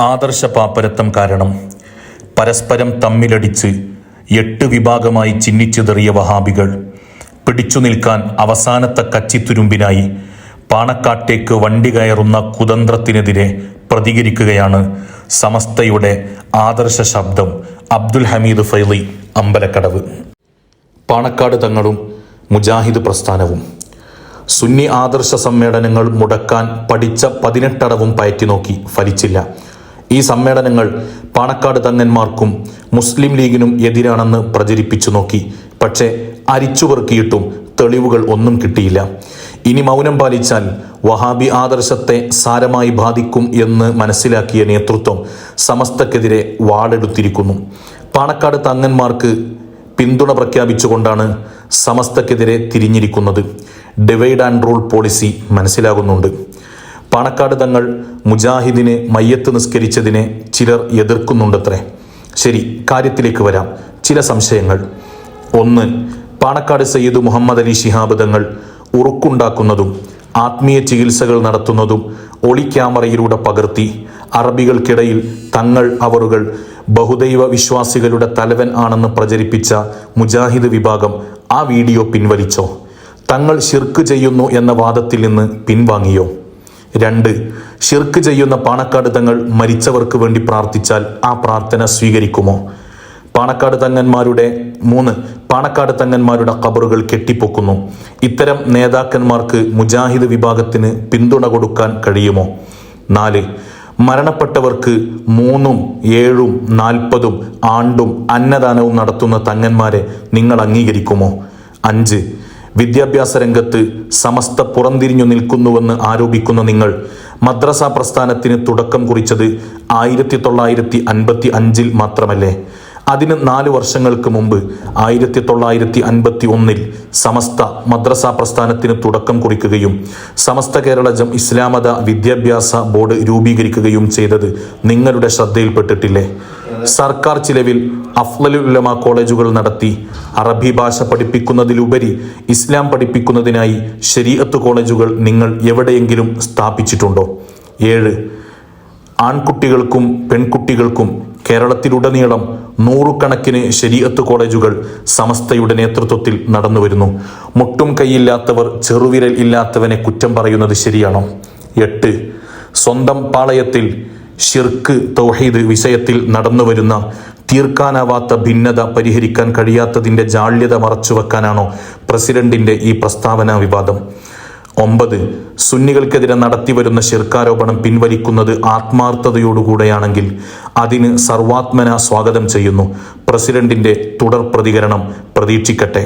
ആദർശ പാപ്പരത്വം കാരണം പരസ്പരം തമ്മിലടിച്ച് എട്ട് വിഭാഗമായി ചിഹ്നിച്ചിതറിയ വഹാബികൾ പിടിച്ചു നിൽക്കാൻ അവസാനത്തെ കച്ചിത്തുരുമ്പിനായി പാണക്കാട്ടേക്ക് വണ്ടി കയറുന്ന കുതന്ത്രത്തിനെതിരെ പ്രതികരിക്കുകയാണ് സമസ്തയുടെ ആദർശ ശബ്ദം അബ്ദുൽ ഹമീദ് ഫൈലി അമ്പലക്കടവ്. പാണക്കാട് തങ്ങളും മുജാഹിദ് പ്രസ്ഥാനവും. സുന്നി ആദർശ സമ്മേളനങ്ങൾ മുടക്കാൻ പഠിച്ച പതിനെട്ടടവും പയറ്റി നോക്കി ഫലിച്ചില്ല. ഈ സമ്മേളനങ്ങൾ പാണക്കാട് തങ്ങന്മാർക്കും മുസ്ലിം ലീഗിനും എതിരാണെന്ന് പ്രചരിപ്പിച്ചു നോക്കി. പക്ഷേ അരിച്ചുപെറുക്കിയിട്ടും തെളിവുകൾ ഒന്നും കിട്ടിയില്ല. ഇനി മൗനം പാലിച്ചാൽ വഹാബി ആദർശത്തെ സാരമായി ബാധിക്കും എന്ന് മനസ്സിലാക്കിയ നേതൃത്വം സമസ്തക്കെതിരെ വാളെടുത്തിരിക്കുന്നു. പാണക്കാട് തങ്ങന്മാർക്ക് പിന്തുണ പ്രഖ്യാപിച്ചുകൊണ്ടാണ് സമസ്തക്കെതിരെ തിരിഞ്ഞിരിക്കുന്നത്. ഡിവൈഡ് ആൻഡ് റൂൾ പോളിസി മനസ്സിലാകുന്നുണ്ട്. പാണക്കാട് തങ്ങൾ മുജാഹിദിനെ മയ്യത്ത് നിസ്കരിച്ചതിനെ ചിലർ എതിർക്കുന്നുണ്ടത്രേ. ശരി കാര്യത്തിലേക്ക് വരാം. ചില സംശയങ്ങൾ. ഒന്ന് പാണക്കാട് സയ്യിദ് മുഹമ്മദ് അലി ശിഹാബ് തങ്ങൾ ഉറുക്കുണ്ടാക്കുന്നതും ആത്മീയ ചികിത്സകൾ നടത്തുന്നതും ഒളി ക്യാമറയിലൂടെ പകർത്തി അറബികൾക്കിടയിൽ തങ്ങൾ അവറുകൾ ബഹുദൈവ വിശ്വാസികളുടെ തലവൻ ആണെന്ന് പ്രചരിപ്പിച്ച മുജാഹിദ് വിഭാഗം ആ വീഡിയോ പിൻവലിച്ചോ? തങ്ങൾ ഷിർക്ക് ചെയ്യുന്നു എന്ന വാദത്തിൽ നിന്ന് പിൻവാങ്ങിയോ? രണ്ട് ഷിർക്ക് ചെയ്യുന്ന പാണക്കാട് തങ്ങൾ മരിച്ചവർക്ക് വേണ്ടി പ്രാർത്ഥിച്ചാൽ ആ പ്രാർത്ഥന സ്വീകരിക്കുമോ? പാണക്കാട് തങ്ങന്മാരുടെ മൂന്ന് പാണക്കാട് തങ്ങന്മാരുടെ കബറുകൾ കെട്ടിപ്പൊക്കുന്നു. ഇത്തരം നേതാക്കന്മാർക്ക് മുജാഹിദ് വിഭാഗത്തിന് പിന്തുണ കൊടുക്കാൻ കഴിയുമോ? നാല് മരണപ്പെട്ടവർക്ക് മൂന്നും ഏഴും നാൽപ്പതും ആണ്ടും അന്നദാനവും നടത്തുന്ന തങ്ങന്മാരെ നിങ്ങൾ അംഗീകരിക്കുമോ? അഞ്ച് വിദ്യാഭ്യാസ രംഗത്ത് സമസ്ത പുറംതിരിഞ്ഞു നിൽക്കുന്നുവെന്ന് ആരോപിക്കുന്ന നിങ്ങൾ മദ്രസ പ്രസ്ഥാനത്തിന് തുടക്കം കുറിച്ചത് ആയിരത്തി തൊള്ളായിരത്തി അൻപത്തി അഞ്ചിൽ മാത്രമല്ലേ? അതിന് നാല് വർഷങ്ങൾക്ക് മുമ്പ് ആയിരത്തി തൊള്ളായിരത്തി അൻപത്തി ഒന്നിൽ സമസ്ത മദ്രസ പ്രസ്ഥാനത്തിന് തുടക്കം കുറിക്കുകയും സമസ്ത കേരള ജം ഇസ്ലാമത വിദ്യാഭ്യാസ ബോർഡ് രൂപീകരിക്കുകയും ചെയ്തത് നിങ്ങളുടെ ശ്രദ്ധയിൽപ്പെട്ടിട്ടില്ലേ? സർക്കാർ ചിലവിൽ അഫ്ലലുലമ കോളേജുകൾ നടത്തി. അറബി ഭാഷ പഠിപ്പിക്കുന്നതിലുപരി ഇസ്ലാം പഠിപ്പിക്കുന്നതിനായി ശരീഅത്ത് കോളേജുകൾ നിങ്ങൾ എവിടെയെങ്കിലും സ്ഥാപിച്ചിട്ടുണ്ടോ? ഏഴ്. ആൺകുട്ടികൾക്കും പെൺകുട്ടികൾക്കും കേരളത്തിലുടനീളം നൂറുകണക്കിന് ശരീഅത്ത് കോളേജുകൾ സമസ്തയുടെ നേതൃത്വത്തിൽ നടന്നുവരുന്നു മുട്ടും കൈയില്ലാത്തവർ ചെറുവിരൽ ഇല്ലാത്തവനെ കുറ്റം പറയുന്നത് ശരിയാണോ? എട്ട്. സ്വന്തം പാളയത്തിൽ ഷിർക്ക് തൗഹീദ് വിഷയത്തിൽ നടന്നു വരുന്ന തീർക്കാനാവാത്ത ഭിന്നത പരിഹരിക്കാൻ കഴിയാത്തതിന്റെ ജാള്യത മറച്ചുവെക്കാനാണോ പ്രസിഡന്റിന്റെ ഈ പ്രസ്താവന വിവാദം? ഒമ്പത് സുന്നികൾക്കെതിരെ നടത്തിവരുന്ന ശിർക്കാരോപണം പിൻവലിക്കുന്നത് ആത്മാർത്ഥതയോടുകൂടെയാണെങ്കിൽ അതിന് സർവാത്മന സ്വാഗതം ചെയ്യുന്നു. പ്രസിഡന്റിന്റെ തുടർ പ്രതികരണം പ്രതീക്ഷിക്കട്ടെ.